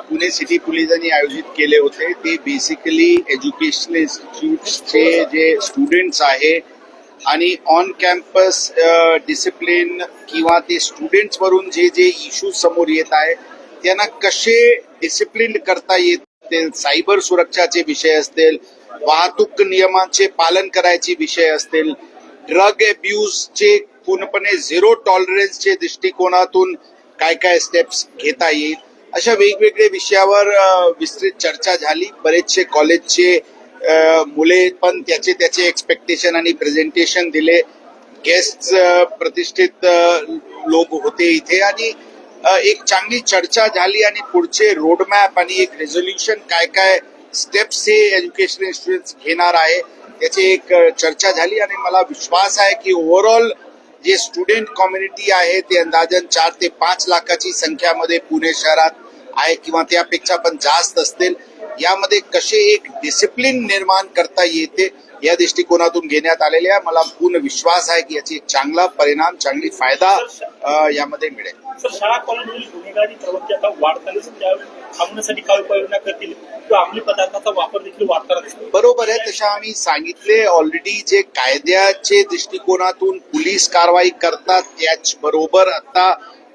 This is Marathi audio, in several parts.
पुणे सिटी पोलिसांनी आयोजित केले होते. ते बेसिकली एज्युकेशनल इन्स्टिट्यूटचे जे स्टुडंट्स आहे आणि ऑन कॅम्पस डिसिप्लिन किंवा ते स्टुडंट्स वरून जे जे इश्यूज समोर येत आहे त्यांना कसे डिसिप्लिन करता येतील सायबर सुरक्षाचे विषय असतील वाहतूक नियमांचे पालन करायचे विषय असतील ड्रग अब्यूजचे पूर्णपणे झिरो टॉलरन्सचे दृष्टिकोनातून काय काय स्टेप्स घेता येईल अशा वेगवेगळ्या विषयावर विस्तृत चर्चा झाली. बरेचसे कॉलेजचे मुले पण त्याचे त्याचे एक्सपेक्टेशन आणि प्रेझेंटेशन दिले. गेस्ट प्रतिष्ठित लोक होते इथे. आणि एक चांगली चर्चा झाली आणि पुढचे रोडमॅप आणि एक रेझोल्युशन काय काय स्टेप्स हे एज्युकेशन इन्स्टिट्यूट घेणार आहे त्याची एक चर्चा झाली. आणि मला विश्वास आहे की ओव्हरऑल जे स्टुडंट कम्युनिटी आहे ते अंदाजन चार ते पाच लाखाची संख्यामध्ये पुणे शहरात आहे किंवा त्यापेक्षा पण जास्त असतील. यामध्ये कसे एक डिसिप्लिन निर्माण करता येते या दृष्टिकोनातून घेण्यात आलेले आहे. मला पूर्ण विश्वास आहे की याची एक चांगला परिणाम चांगली फायदा यामध्ये मिळेल. शाळा कॉलेजमधील गुन्हेगारी प्रवृत्ती आता काय उपाययोजना करतील? किंवा अंमली पदार्थाचा वापर बरोबर आहे तशा आम्ही सांगितले. ऑलरेडी जे कायद्याचे दृष्टिकोनातून पोलीस कारवाई करतात त्याच बरोबर आता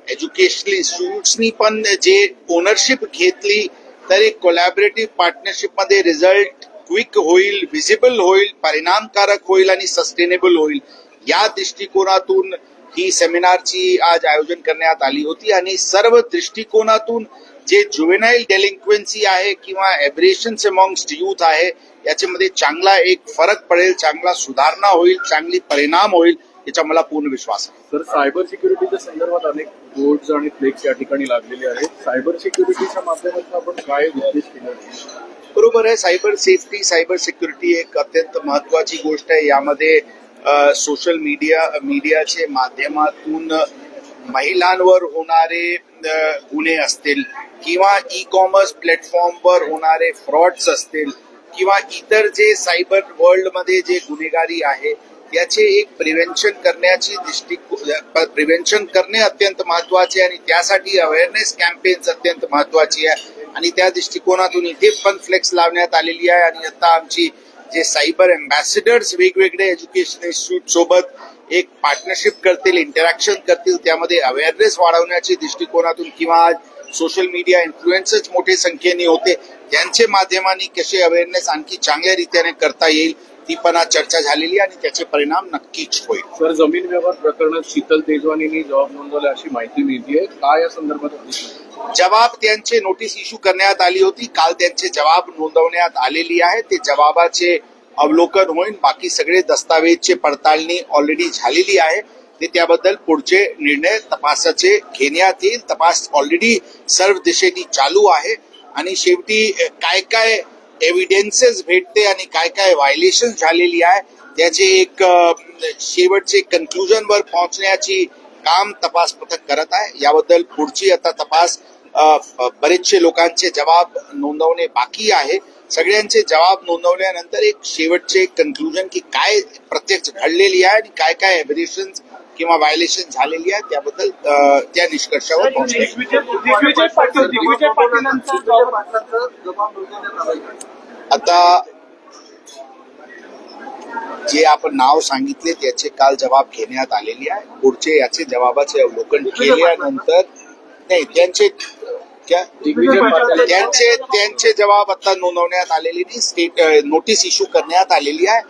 एज्युकेशनल इन्स्टिट्यूट्सनी पण जे ओनरशिप घेतली तर एक कोलॅबरेटिव्ह पार्टनरशिपमध्ये रिझल्ट क्विक होईल व्हिजिबल होईल परिणामकारक होईल आणि सस्टेनेबल होईल. या दृष्टिकोनातून ही सेमिनारची आज आयोजन करण्यात आली होती आणि सर्व दृष्टिकोनातून जे जुवेनाईल डेलिंक्वेन्सी आहे किंवा एब्रेशन्स अमॉंगस्ट युथ आहे याच्यामध्ये चांगला एक फरक पडेल चांगला सुधारणा होईल चांगली परिणाम होईल याचा मला पूर्ण विश्वास आहे. तर सायबर सिक्युरिटीच्या संदर्भात अनेक बोर्ड्स आणि फ्लेक्स या ठिकाणी लागलेले आहेत. सायबर सिक्युरिटीच्या माध्यमातून आपण काय उद्देश केले? बरोबर आहे सायबर सेफ्टी सायबर सिक्युरिटी एक अत्यंत महत्वाची गोष्ट आहे. यामध्ये सोशल मीडिया मीडियाचे माध्यमातून महिलांवर होणारे गुन्हे असतील किंवा ई कॉमर्स प्लॅटफॉर्मवर होणारे फ्रॉड्स असतील किंवा इतर जे सायबर वर्ल्डमध्ये जे गुन्हेगारी आहे त्याचे एक प्रिव्हेन्शन करण्याची दृष्टी प्रिव्हेन्शन करणे अत्यंत महत्त्वाचे आणि त्यासाठी अवेअरनेस कॅम्पेन्स अत्यंत महत्वाची आहे. आणि त्या दृष्टिकोनातून इथे पण फ्लेक्स लावण्यात आलेली आहे. आणि आता आमची जे सायबर अम्बॅसिडर्स वेगवेगळे एज्युकेशन इन्स्टिट्यूट सोबत एक पार्टनरशिप करतील इंटरॅक्शन करतील त्यामध्ये अवेअरनेस वाढवण्याच्या दृष्टिकोनातून किंवा सोशल मीडिया इन्फ्लुएन्सर्स मोठे संख्येने होते त्यांचे माध्यमांनी कसे अवेअरनेस आणखी चांगल्या रीतीने करता येईल ती पण आज चर्चा झालेली आणि त्याचे परिणाम नक्कीच होईल. सर जमीन व्यवहार प्रकरणात शीतल तेजवानींनी जबाब नोंदवला अशी माहिती मिळतीये. काय या संदर्भात? जबाब त्यांचे नोटीस इश्यू करण्यात आली होती. काल त्यांचे जबाब नोंदवण्यात आलेली आहे. ते जबाबाचे अवलोकन होईल. बाकी सगळे दस्तावेजचे पडताळणी ऑलरेडी झालेली आहे. ते त्याबद्दल पुढचे निर्णय तपासाचे घेण्यात येईल. तपास ऑलरेडी सर्व दिशेने चालू आहे. आणि शेवटी काय काय एव्हिडेन्सेस भेटते आणि काय काय व्हायलेशन झालेली आहे त्याचे एक शेवटचे कन्क्लुजन वर पोहोचण्याची काम तपास पथक करत आहे. याबद्दल पुढची आता तपास बरेचसे लोकांचे जबाब नोंदवणे बाकी आहे. सगळ्यांचे जबाब नोंदवल्यानंतर एक शेवटचे कन्क्लुजन की काय प्रत्यक्ष घडलेली आहे आणि काय काय एव्हिडेशन किंवा व्हायलेशन झालेली आहे त्याबद्दल त्या निष्कर्षावर आता जे आपण नाव सांगितले त्याचे काल जबाब घेण्यात आलेले आहे. पुढचे याचे जबाबाचे अवलोकन केल्यानंतर नाही त्यांचे त्यांचे त्यांचे जबाब आता नोंदवण्यात आलेले नाही. स्टेट नोटीस इश्यू करण्यात आलेली आहे.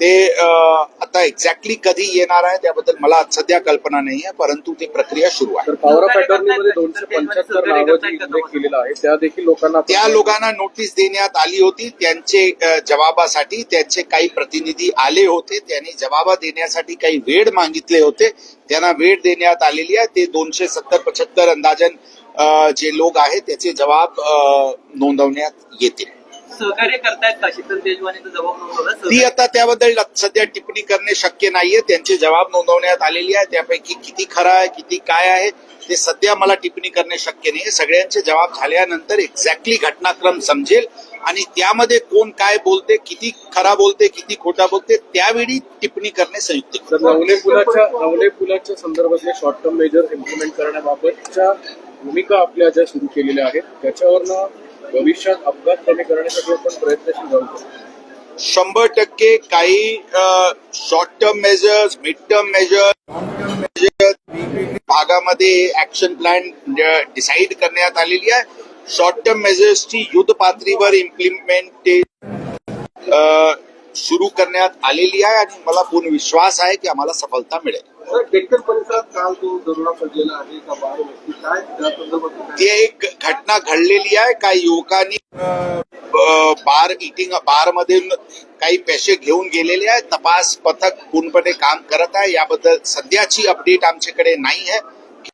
ते आता एक्झॅक्टली कधी येणार आहे त्याबद्दल मला सध्या कल्पना नाही आहे परंतु ती प्रक्रिया सुरू आहे. पंच्याहत्तर त्या देखील लोकांना त्या लोकांना नोटीस देण्यात आली होती. त्यांचे जबाबासाठी त्यांचे काही प्रतिनिधी आले होते. त्यांनी जबाबा देण्यासाठी काही वेळ मागितले होते. त्यांना वेळ देण्यात आलेली आहे. ते दोनशे सत्तर पचहत्तर अंदाजन जे लोक आहेत त्याचे जबाब नोंदवण्यात येतील. सहकार्य करतायत शीतल ती आता त्याबद्दल सध्या टिप्पणी करणे शक्य नाहीये. त्यांचे जबाब नोंदवण्यात आलेली आहे. त्यापैकी किती खरं आहे किती काय आहे ते सध्या मला टिप्पणी करणे शक्य नाही सगळ्यांचे जबाब झाल्यानंतर एक्झॅक्टली घटनाक्रम समजेल आणि त्यामध्ये कोण काय बोलते किती खरा बोलते किती खोटा बोलते त्यावेळी टिप्पणी करणे संयुक्त नवले पुलाच्या नवले पुलाच्या संदर्भातले शॉर्ट टर्म मेजर इम्प्लिमेंट करण्याबाबतच्या भूमिका आपल्या ज्या सुरू केलेल्या आहेत त्याच्यावरनं भविष्यात अपघात कमी करण्यासाठी आपण प्रयत्नशील राहू शकतो. शंभर टक्के काही short term measures mid term measures long term measures भागामध्ये ऍक्शन प्लॅन डिसाईड करण्यात आलेली आहे. शॉर्ट टर्म मेजर्सची युद्ध पातळीवर इम्प्लिमेंटेड सुरू करण्यात आलेली आहे आणि मला पूर्ण विश्वास आहे की आम्हाला सफलता मिळेल. सर, डेक्कन परिसरात काल तो दरोडा पडलेला आहे का बार व्यक्ती काय त्या संदर्भात ती एक घटना घडलेली आहे. काही युवकांनी बार इटिंग बार मधून काही पैसे घेऊन गेलेले आहे तपास पथक पूर्णपणे काम करत आहे. याबद्दल सध्याची अपडेट आमच्याकडे नाही आहे.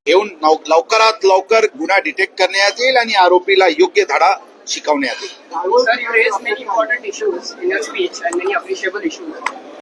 घेऊन लवकरात लवकर गुन्हा डिटेक्ट करण्यात येईल आणि आरोपीला योग्य धडा शिकवण्यात येईल.